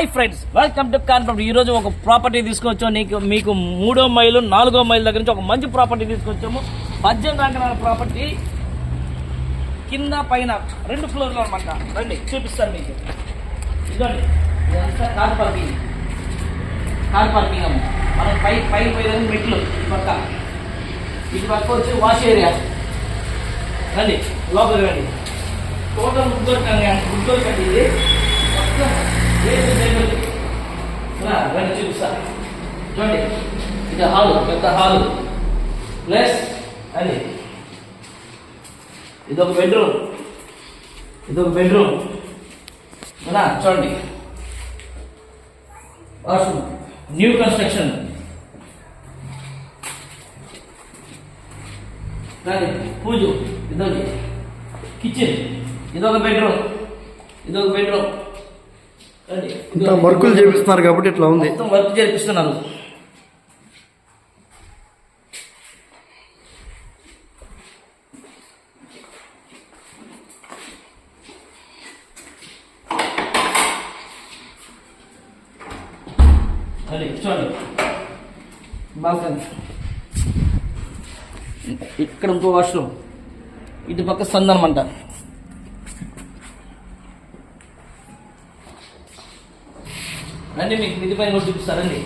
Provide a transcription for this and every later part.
Hi friends welcome to confirm ఈ రోజు ఒక ప్రాపర్టీ తీసుకొచ్చాము నీకు మీకు మూడో మైలు నాలుగో మైలు దగ్గర నుంచి ఒక మంచి ప్రాపర్టీ తీసుకొచ్చాము. పద్దెనిమిది అంకణాల ప్రాపర్టీ కింద పైన రెండు ఫ్లోర్లు అనమాట రండి చూపిస్తాను మీకు. ఇదండి ఇదంతా కార్ పార్కింగ్ కార్ పార్కింగ్ అమ్మ. మనం పై పై పోయేదాన్ని మెట్లు పక్క. ఇది పక్క వచ్చి వాష్ ఏరియా రండి లోపలికి రండి. టోటల్ ముగ్గురు కానీ ముగ్గురు కండి ఇది. మొత్తం రండి చూపిస్తా చూడండి ఇది హాలు పెద్ద హాలు ప్లస్ అది ఇది ఒక బెడ్రూమ్ ఇది ఒక బెడ్రూమ్ అవునా చూడండి వాష్రూమ్ న్యూ కన్స్ట్రక్షన్ కానీ పూజ ఇదొక కిచెన్ ఇదొక బెడ్రూమ్ ఇదొక బెడ్రూమ్ ఇంత వర్కులు చేపిస్తున్నారు కాబట్టి ఇట్లా ఉంది. Work balcony. ఇక్కడ ఇంకో వాష్రూమ్. ఇటు పక్క సందనం రండి మీకు మిది పైన కూడా చూపిస్తారండి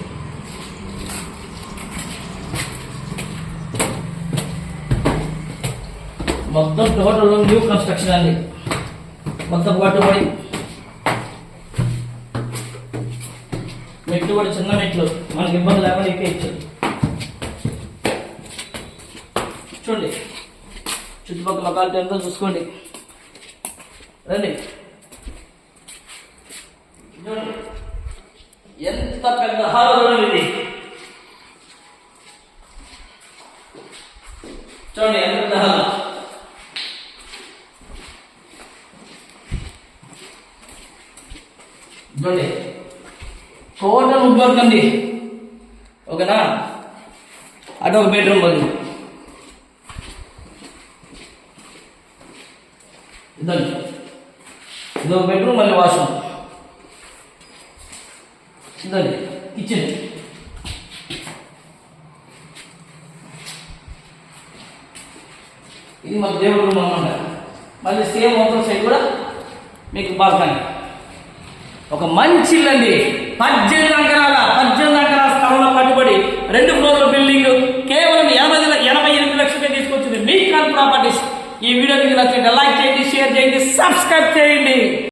మొత్తం టోటల్ న్యూ కన్స్ట్రక్షన్ అండి. మొత్తం కట్టుబడి. మెట్లు కూడా చిన్న మెట్లు మనకి ఇబ్బంది లేకుండా ఎక్కేయచ్చు చూడండి. చుట్టుపక్కల లొకాలిటీ అంతా చూసుకోండి. రండి చూడండి ఎంత పెద్ద హాల్ చూడండి ఇది? చూడండి ఎంత పెద్ద హాల్ చూడండి టోటల్ వుడ్ వర్క్ అండి ఓకేనా? అటు ఒక బెడ్రూమ్ ఉంది ఇదండి ఇది ఒక బెడ్రూమ్ మళ్ళీ వాష్రూమ్ ఇదండి కిచెన్ ఇది మన దేవుడు రూమ్ మళ్ళీ సేమ్ అవతల సైడ్ కూడా మీకు బాల్కనీ. ఒక మంచి ఇల్లు అండి పద్దెనిమిది అంకరాల పద్దెనిమిది అంకరాల స్థలంలో పట్టుబడి రెండు ఫ్లోర్ల బిల్డింగ్ కేవలం ఎనభై ఎనభై ఎనిమిది లక్షలకే తీసుకొచ్చింది మీ కాల్ ప్రాపర్టీస్. ఈ వీడియో మీకు నచ్చితే లైక్ చేయండి షేర్ చేయండి సబ్స్క్రైబ్ చేయండి.